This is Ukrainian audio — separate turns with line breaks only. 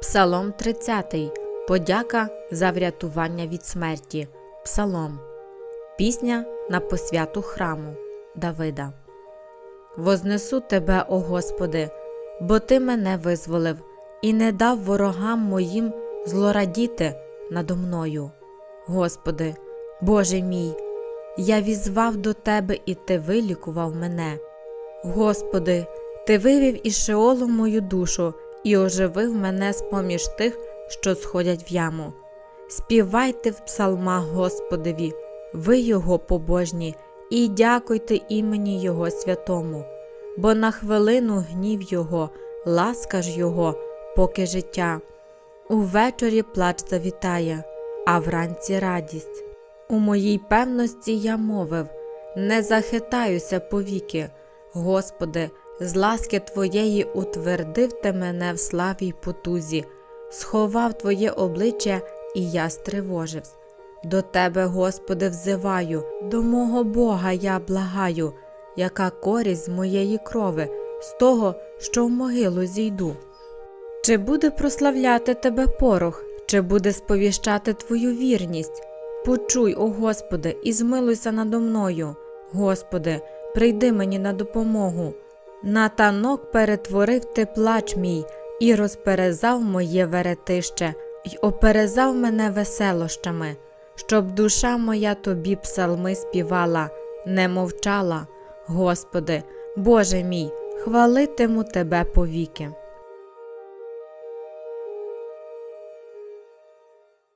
Псалом 30. Подяка за врятування від смерті. Псалом. Пісня на посвяту храму Давида. Вознесу тебе, о Господи, бо Ти мене визволив і не дав ворогам моїм злорадіти надо мною. Господи, Боже мій, я візвав до Тебе, і Ти вилікував мене. Господи, Ти вивів із Шеолу мою душу і оживив мене з поміж тих, що сходять в яму. Співайте в псалмах Господеві, ви Його побожні, і дякуйте імені Його святому, бо на хвилину гнів Його, ласка ж Його, поки життя. Увечері плач завітає, а вранці радість. У моїй певності я мовив не захитаюся повіки. Господи, з ласки Твоєї утвердив ти мене в славі й потузі, сховав Твоє обличчя, і я стривожився. До Тебе, Господи, взиваю, до мого Бога я благаю, яка користь з моєї крови, з того, що в могилу зійду. Чи буде прославляти Тебе порох, чи буде сповіщати Твою вірність? Почуй, о Господи, і змилуйся надо мною. Господи, прийди мені на допомогу. На танок перетворив ти плач мій і розперезав моє веретище, й оперезав мене веселощами, щоб душа моя тобі псалми співала, не мовчала. Господи, Боже мій, хвалитиму тебе повіки.